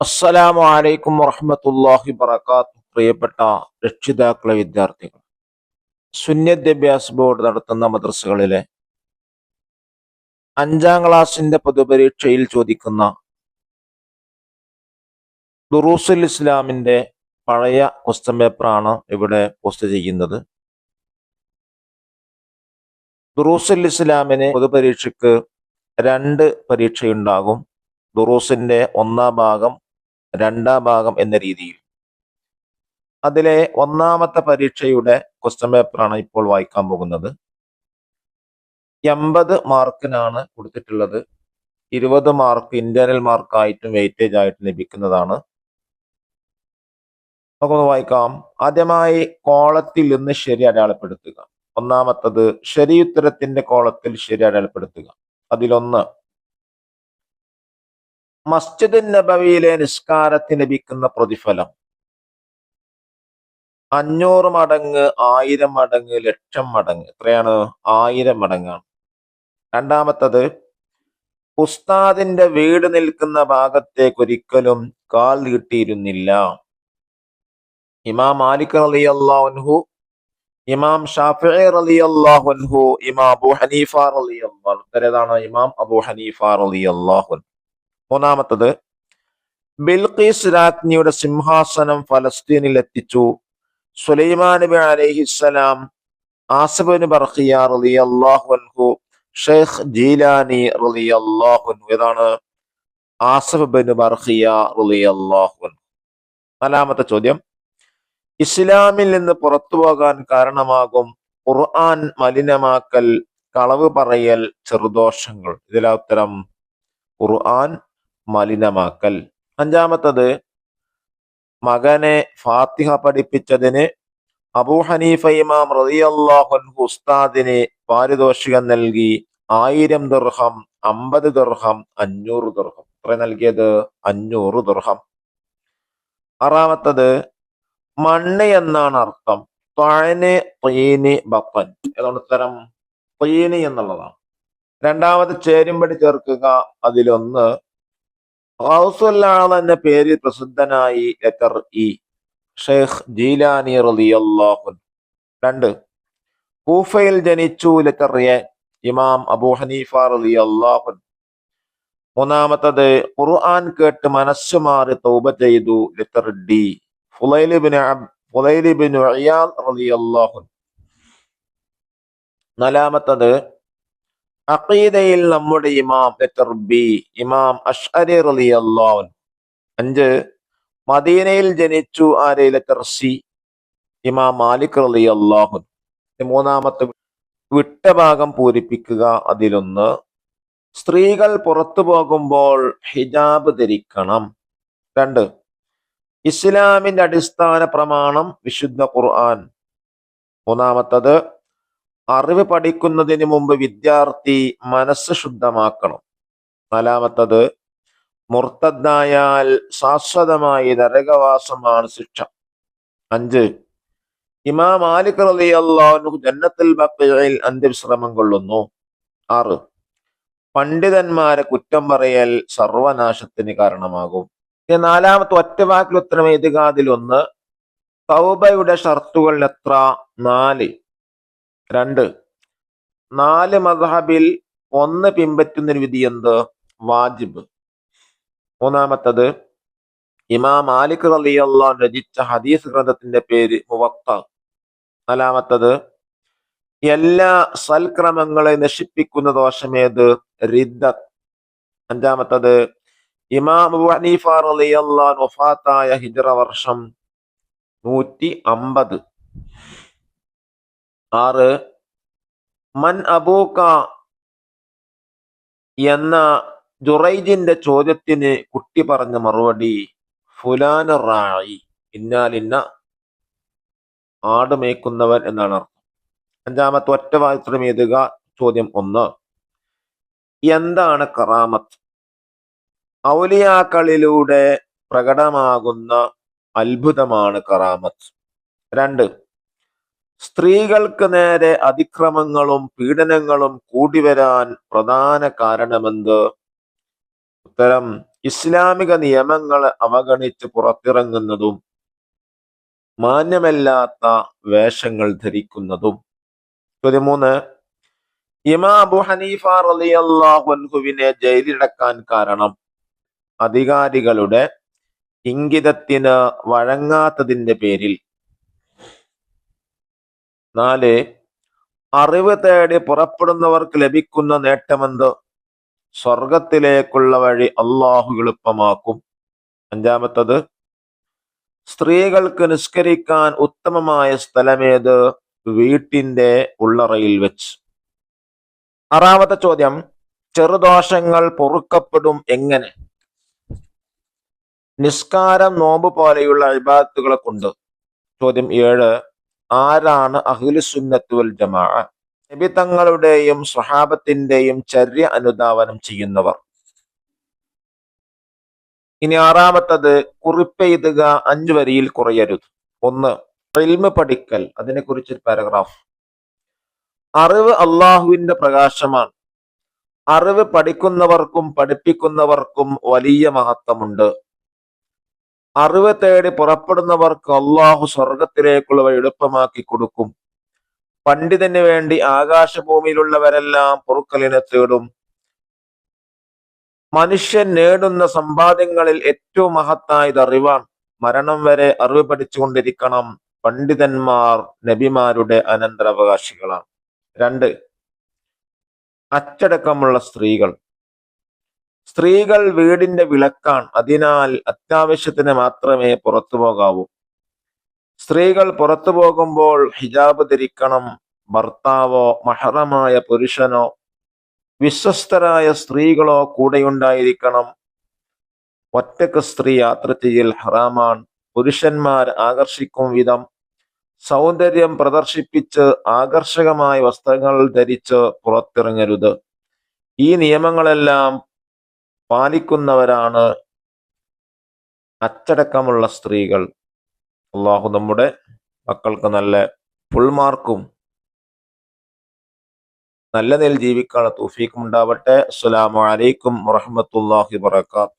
അസ്സലാമു അലൈക്കും വറഹ്മത്തുള്ളാഹി വബറകാത്തു പ്രിയപ്പെട്ട രക്ഷിതാക്കളെ വിദ്യാർത്ഥികൾ സുന്യദ്യാഭ്യാസ ബോർഡ് നടത്തുന്ന മദ്രസകളിലെ അഞ്ചാം ക്ലാസിന്റെ പൊതുപരീക്ഷയിൽ ചോദിക്കുന്ന ദുറൂസുൽ ഇസ്ലാമിന്റെ പഴയ ക്വസ്റ്റ്യൻ പേപ്പറാണ് ഇവിടെ പോസ്റ്റ് ചെയ്യുന്നത്. ദുറൂസുൽ ഇസ്ലാമിന് പൊതുപരീക്ഷയ്ക്ക് രണ്ട് പരീക്ഷയുണ്ടാകും. ദുറൂസിന്റെ ഒന്നാം ഭാഗം രണ്ടാം ഭാഗം എന്ന രീതിയിൽ. അതിലെ ഒന്നാമത്തെ പരീക്ഷയുടെ ക്വസ്റ്റ്യൻ പേപ്പറാണ് ഇപ്പോൾ വായിക്കാൻ പോകുന്നത്. എൺപത് മാർക്കിനാണ് കൊടുത്തിട്ടുള്ളത്. ഇരുപത് മാർക്ക് ഇന്റേണൽ മാർക്കായിട്ടും വെയിറ്റേജ് ആയിട്ടും ലഭിക്കുന്നതാണ്. നമുക്കൊന്ന് വായിക്കാം. ആദ്യമായി കോളത്തിൽ നിന്ന് ശരി അടയാളപ്പെടുത്തുക. ഒന്നാമത്തത് ശരിയുത്തരത്തിന്റെ കോളത്തിൽ ശരി അടയാളപ്പെടുത്തുക. അതിലൊന്ന് മസ്ജിദ് നബവിയിലെ നിസ്കാരത്തിന് ലഭിക്കുന്ന പ്രതിഫലം. അഞ്ഞൂറ് മടങ്ങ് ആയിരം മടങ്ങ് ലക്ഷം മടങ്ങ്. എത്രയാണ്? ആയിരം മടങ്ങാണ്. രണ്ടാമത്തത് ഉസ്താദിന്റെ വീട് നിൽക്കുന്ന ഭാഗത്തേക്ക് ഒരിക്കലും കാൽ നീട്ടിയിരുന്നില്ല. ഇമാം മാലിക് അലി അള്ളാഹുൻഹു ഇമാം ഷാഫി അലി അള്ളാഹുൻഹു ഇമാം അബു ഹനീഫ അലി അള്ളാഹു ഇമാം അബു ഹനീഫ അലി അള്ളാഹുൻ മൂന്നാമത്തത് ബിൽഖീസ് രാജ്ഞിയുടെ സിംഹാസനം ഫലസ്തീനിൽ എത്തിച്ചു. സുലൈമാൻ നബി അലൈഹിസ്സലാം ആസബിന് ബർഹിയ റളിയല്ലാഹു അൻഹു ഷെയ്ഖ് ജീലാനി റളിയല്ലാഹു അൻഹു ഇതാണ് ആസഫ് ബർഹിയ റളിയല്ലാഹു അൻഹു. നാലാമത്തെ ചോദ്യം ഇസ്ലാമിൽ നിന്ന് പുറത്തു പോകാൻ കാരണമാകും ഖുർആൻ മലിനമാക്കൽ കളവ് പറയൽ ചെറുദോഷങ്ങൾ. ഇതിലാ ഉത്തരം ഖുർആൻ മലിനമാക്കൽ. അഞ്ചാമത്തത് മകനെ ഫാത്തിഹ പഠിപ്പിച്ചതിന് അബൂ ഹനീഫ ഇമാം റളിയല്ലാഹു ഉസ്താദിന് പാരിതോഷികം നൽകി ആയിരം ദുർഹം അമ്പത് ദുർഹം അഞ്ഞൂറ് ദുർഹം. ഇത്ര നൽകിയത്? അഞ്ഞൂറ് ദുർഹം. ആറാമത്തത് മണ്ണ് എന്നാണ് അർത്ഥം. തൊഴന് തീന് ബപ്പൻ ഏതാണ് ഉത്തരം? തീന് എന്നുള്ളതാണ്. രണ്ടാമത് ചേരുമ്പടി ചേർക്കുക. അതിലൊന്ന് ഹൗസുല്ലാൾ എന്ന പേരിൽ പ്രസിദ്ധനായി ലെറ്റർ ഇ. ഷെയ്ഖ് ജീലാനി റളിയല്ലാഹു രണ്ട് കൂഫയിൽ ജനിച്ചു ലെറ്റർ എ ഇമാം അബു ഹനീഫ റളിയല്ലാഹു മൂന്നാമത്തത് ഖുർആൻ കേട്ട് മനസ്സ് മാറി തൗബ ചെയ്തു ലെറ്റർ ഡി. ഫുലൈലിബിന് ഫുലൈലിബിന് റളിയല്ലാഹു നാലാമത്തത് അഖീദയിൽ നമ്മുടെ ഇമാം ബി ഇമാം അഷ്അരി റളിയല്ലാഹു അഞ്ച് മദീനയിൽ ജനിച്ചു ആരെ ലെറ്റർ സി ഇമാം മാലിക് റളിയല്ലാഹു മൂന്നാമത്തെ വിട്ട ഭാഗം പൂരിപ്പിക്കുക. അതിലൊന്ന് സ്ത്രീകൾ പുറത്തു പോകുമ്പോൾ ഹിജാബ് ധരിക്കണം. രണ്ട് ഇസ്ലാമിന്റെ അടിസ്ഥാന പ്രമാണം വിശുദ്ധ ഖുർആൻ. മൂന്നാമത്തത് അറിവ് പഠിക്കുന്നതിന് മുമ്പ് വിദ്യാർത്ഥി മനസ്സ് ശുദ്ധമാക്കണം. നാലാമത്തത് മുർത്തദ്ദായാൽ ശാശ്വതമായി നരകവാസമാണ് ശിക്ഷ. അഞ്ച് ഇമാം മാലിക് റലി ജന്നത്തിൽ ബക്കയിൽ അന്ത്യവിശ്രമം കൊള്ളുന്നു. ആറ് പണ്ഡിതന്മാരെ കുറ്റം പറയൽ സർവനാശത്തിന് കാരണമാകും. നാലാമത്തെ ഒറ്റ വാക്കിൽ ഉത്തരം എഴുതുക. അതിലൊന്ന് തൗബയുടെ ഷർത്തുകൾ എത്ര? നാല് രണ്ട്. നാല് മദ്ഹബിൽ ഒന്ന് പിൻപറ്റുന്നൊരു വിധി എന്ത്? വാജിബ്. മൂന്നാമത്തത് ഇമാം മാലിക് അലി അള്ളാൻ രചിച്ച ഹദീസ് ഗ്രന്ഥത്തിന്റെ പേര് മുവത്ത. നാലാമത്തത് എല്ലാ സൽക്രമങ്ങളെ നശിപ്പിക്കുന്ന ദോഷമേത്? റിദ്ദ അഞ്ചാമത്തത് ഇമാം ഹനീഫ വഫാത്തായ ഹിജ്റ വർഷം നൂറ്റി അമ്പത് ആറ്. മൻ അബൂക്ക എന്ന ജുറൈജിന്റെ ചോദ്യത്തിന് കുട്ടി പറഞ്ഞ മറുപടി ഫുലാൻ റായി ഇന്നാലിന്ന ആട് മേയ്ക്കുന്നവൻ എന്നാണ് അർത്ഥം. അഞ്ചാമത്തെ ഒറ്റ വാചകം എഴുതുക ചോദ്യം ഒന്ന്. എന്താണ് കറാമത്ത്? ഔലിയാക്കളിലൂടെ പ്രകടമാകുന്ന അത്ഭുതമാണ് കറാമത്ത്. രണ്ട്. സ്ത്രീകൾക്ക് നേരെ അതിക്രമങ്ങളും പീഡനങ്ങളും കൂടിവരാൻ പ്രധാന കാരണമെന്ത്? ഉത്തരം ഇസ്ലാമിക നിയമങ്ങൾ അവഗണിച്ച് പുറത്തിറങ്ങുന്നതും മാന്യമല്ലാത്ത വേഷങ്ങൾ ധരിക്കുന്നതും. പതിമൂന്ന് ഇമാ അബു ഹനീഫ റളിയല്ലാഹു അൻഹുവിനെ ജയിലിലടക്കാൻ കാരണം അധികാരികളുടെ ഇംഗിതത്തിന് വഴങ്ങാത്തതിന്റെ പേരിൽ നാല് അറിവ് തേടി പുറപ്പെടുന്നവർക്ക് ലഭിക്കുന്ന നേട്ടമെന്ത്? സ്വർഗത്തിലേക്കുള്ള വഴി അള്ളാഹു എളുപ്പമാക്കും. അഞ്ചാമത്തത് സ്ത്രീകൾക്ക് നിസ്കരിക്കാൻ ഉത്തമമായ സ്ഥലമേത്? വീട്ടിന്റെ ഉള്ളറയിൽ വെച്ച്. ആറാമത്തെ ചോദ്യം ചെറുദോഷങ്ങൾ പൊറുക്കപ്പെടും എങ്ങനെ? നിസ്കാരം നോമ്പ് പോലെയുള്ള അഴിബാത്തുകളെ കൊണ്ട്. ചോദ്യം ഏഴ് ആരാണ് അഹ്ലുസുന്നത്ത് സുന്നത്തുൽ ജമാ നബി തങ്ങളുടെയും സ്വഹാബത്തിന്റെയും ചര്യ അനുധാവനം ചെയ്യുന്നവർ. ഇനി ആറാമത്തത് കുറിപ്പെയ്തുക അഞ്ചു വരിയിൽ കുറയരുത്. ഒന്ന് ഇൽമ പഠിക്കൽ. അതിനെക്കുറിച്ച് പാരഗ്രാഫ്. അറിവ് അള്ളാഹുവിന്റെ പ്രകാശമാണ്. അറിവ് പഠിക്കുന്നവർക്കും പഠിപ്പിക്കുന്നവർക്കും വലിയ മഹത്വമുണ്ട്. അറിവ് തേടി പുറപ്പെടുന്നവർക്ക് അള്ളാഹു സ്വർഗത്തിലേക്കുള്ള വഴി എളുപ്പമാക്കി കൊടുക്കും. പണ്ഡിതന് വേണ്ടി ആകാശഭൂമിയിലുള്ളവരെല്ലാം പൊറുക്കലിനെ തേടും. മനുഷ്യൻ നേടുന്ന സമ്പാദ്യങ്ങളിൽ ഏറ്റവും മഹത്തായത് അറിവാണ്. മരണം വരെ അറിവ് പഠിച്ചുകൊണ്ടിരിക്കണം. പണ്ഡിതന്മാർ നബിമാരുടെ അനന്തരാവകാശികളാണ്. രണ്ട് അച്ചടക്കമുള്ള സ്ത്രീകൾ. സ്ത്രീകൾ വീടിന്റെ വിളക്കാണ്. അതിനാൽ അത്യാവശ്യത്തിന് മാത്രമേ പുറത്തു പോകാവൂ. സ്ത്രീകൾ പുറത്തു പോകുമ്പോൾ ഹിജാബ് ധരിക്കണം. ഭർത്താവോ മഹറമായ പുരുഷനോ വിശ്വസ്തരായ സ്ത്രീകളോ കൂടെയുണ്ടായിരിക്കണം. ഒറ്റയ്ക്ക് സ്ത്രീ യാത്ര ചെയ്യൽ ഹറാമാണ്. പുരുഷന്മാർ ആകർഷിക്കും വിധം. സൗന്ദര്യം പ്രദർശിപ്പിച്ച് ആകർഷകമായ വസ്ത്രങ്ങൾ ധരിച്ച് പുറത്തിറങ്ങരുത്. ഈ നിയമങ്ങളെല്ലാം പാലിക്കുന്നവരാണ് അച്ചടക്കമുള്ള സ്ത്രീകൾ. അള്ളാഹു നമ്മുടെ മക്കൾക്ക് നല്ല ഫുൾ മാർക്കും നല്ല നിലയിൽ ജീവിക്കാനുള്ള തൂഫീക്കും ഉണ്ടാവട്ടെ അസ്സലാമു അലൈക്കും വറഹമത്തല്ലാഹി വബറകാതുഹു.